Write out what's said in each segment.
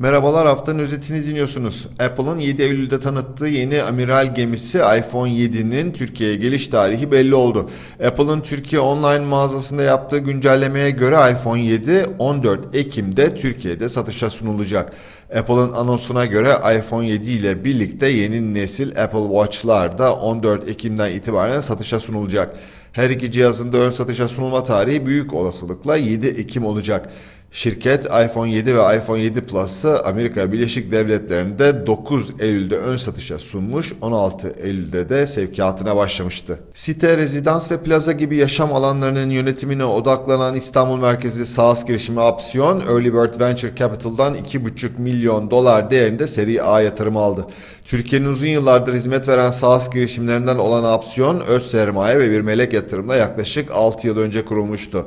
Merhabalar haftanın özetini dinliyorsunuz. Apple'ın 7 Eylül'de tanıttığı yeni amiral gemisi iPhone 7'nin Türkiye'ye geliş tarihi belli oldu. Apple'ın Türkiye online mağazasında yaptığı güncellemeye göre iPhone 7 14 Ekim'de Türkiye'de satışa sunulacak. Apple'ın anonsuna göre iPhone 7 ile birlikte yeni nesil Apple Watch'lar da 14 Ekim'den itibaren satışa sunulacak. Her iki cihazın da ön satışa sunulma tarihi büyük olasılıkla 7 Ekim olacak. Şirket iPhone 7 ve iPhone 7 Plus'ı Amerika Birleşik Devletleri'nde 9 Eylül'de ön satışa sunmuş, 16 Eylül'de de sevkiyatına başlamıştı. Site, rezidans ve plaza gibi yaşam alanlarının yönetimine odaklanan İstanbul merkezli SaaS girişimi Opsiyon, Early Bird Venture Capital'dan 2,5 milyon dolar değerinde seri A yatırım aldı. Türkiye'nin uzun yıllardır hizmet veren SaaS girişimlerinden olan Opsiyon, öz sermaye ve bir melek yatırımla yaklaşık 6 yıl önce kurulmuştu.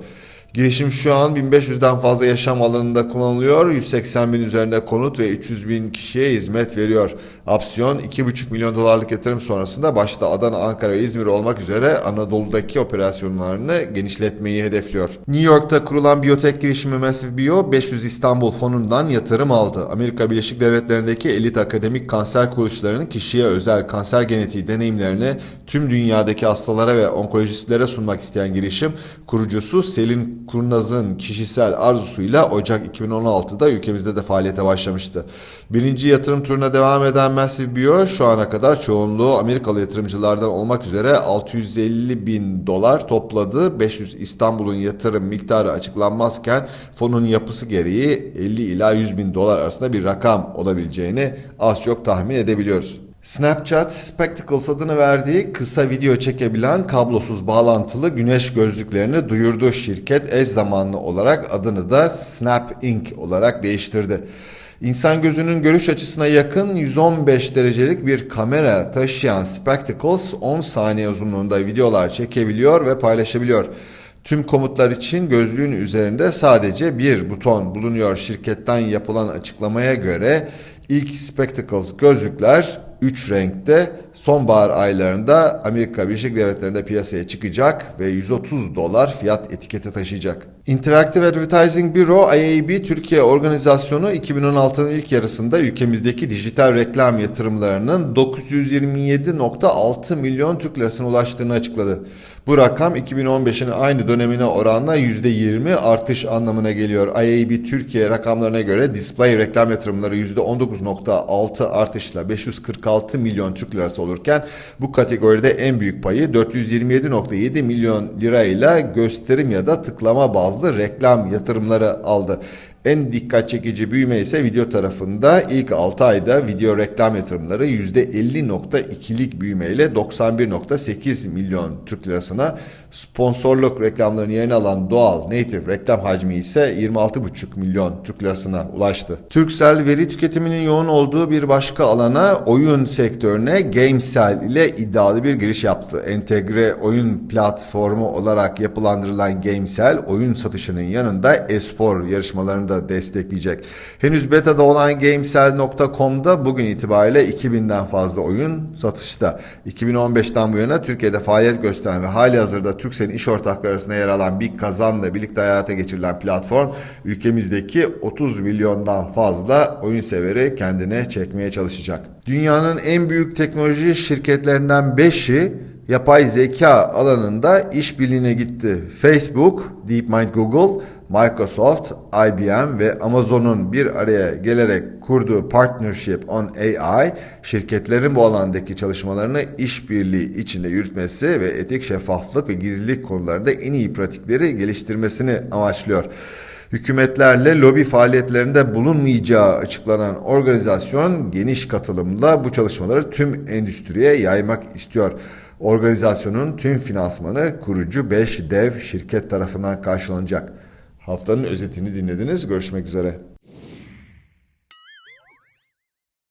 Girişim şu an 1500'den fazla yaşam alanında kullanılıyor. 180 bin üzerinde konut ve 300 bin kişiye hizmet veriyor. Opsiyon 2,5 milyon dolarlık yatırım sonrasında başta Adana, Ankara ve İzmir olmak üzere Anadolu'daki operasyonlarını genişletmeyi hedefliyor. New York'ta kurulan biyotek girişimi Massive Bio 500 İstanbul fonundan yatırım aldı. Amerika Birleşik Devletleri'ndeki elit akademik kanser kuruluşlarının kişiye özel kanser genetiği deneyimlerini tüm dünyadaki hastalara ve onkolojistlere sunmak isteyen girişim kurucusu Selin Kurnaz'ın kişisel arzusuyla Ocak 2016'da ülkemizde de faaliyete başlamıştı. Birinci yatırım turuna devam eden Massive Bio şu ana kadar çoğunluğu Amerikalı yatırımcılardan olmak üzere 650 bin dolar topladı. 500 İstanbul'un yatırım miktarı açıklanmazken fonun yapısı gereği 50 ila 100 bin dolar arasında bir rakam olabileceğini az çok tahmin edebiliyoruz. Snapchat, Spectacles adını verdiği kısa video çekebilen kablosuz bağlantılı güneş gözlüklerini duyurdu. Şirket eş zamanlı olarak adını da Snap Inc. olarak değiştirdi. İnsan gözünün görüş açısına yakın 115 derecelik bir kamera taşıyan Spectacles 10 saniye uzunluğunda videolar çekebiliyor ve paylaşabiliyor. Tüm komutlar için gözlüğün üzerinde sadece bir buton bulunuyor. Şirketten yapılan açıklamaya göre ilk Spectacles gözlükler 3 renkte sonbahar aylarında Amerika Birleşik Devletleri'nde piyasaya çıkacak ve 130 dolar fiyat etiketi taşıyacak. Interactive Advertising Bureau IAB Türkiye organizasyonu 2016'nın ilk yarısında ülkemizdeki dijital reklam yatırımlarının 927.6 milyon Türk lirasına ulaştığını açıkladı. Bu rakam 2015'in aynı dönemine oranla %20 artış anlamına geliyor. IAB Türkiye rakamlarına göre display reklam yatırımları %19.6 artışla 546 milyon Türk lirası olurken bu kategoride en büyük payı 427.7 milyon lirayla gösterim ya da tıklama bazlı reklam yatırımları aldı. En dikkat çekici büyüme ise video tarafında ilk 6 ayda video reklam yatırımları %50.2'lik büyümeyle 91.8 milyon Türk lirasına sponsorluk reklamların yerini alan doğal native reklam hacmi ise 26.5 milyon Türk lirasına ulaştı. Turkcell veri tüketiminin yoğun olduğu bir başka alana oyun sektörüne Gamesell ile iddialı bir giriş yaptı. Entegre oyun platformu olarak yapılandırılan Gamesell oyun satışının yanında espor yarışmalarını da destekleyecek. Henüz beta'da olan Gamesell.com'da bugün itibariyle 2000'den fazla oyun satışta. 2015'ten bu yana Türkiye'de faaliyet gösteren ve hali hazırda Turkcell'in iş ortakları arasında yer alan Big Kazan'la birlikte hayata geçirilen platform ülkemizdeki 30 milyondan fazla oyun severi kendine çekmeye çalışacak. Dünyanın en büyük teknoloji şirketlerinden 5'i yapay zeka alanında işbirliğine gitti. Facebook, DeepMind Google, Microsoft, IBM ve Amazon'un bir araya gelerek kurduğu Partnership on AI, şirketlerin bu alandaki çalışmalarını işbirliği içinde yürütmesi ve etik şeffaflık ve gizlilik konularında en iyi pratikleri geliştirmesini amaçlıyor. Hükümetlerle lobi faaliyetlerinde bulunmayacağı açıklanan organizasyon geniş katılımla bu çalışmaları tüm endüstriye yaymak istiyor. Organizasyonun tüm finansmanı kurucu 5 dev şirket tarafından karşılanacak. Haftanın özetini dinlediniz. Görüşmek üzere.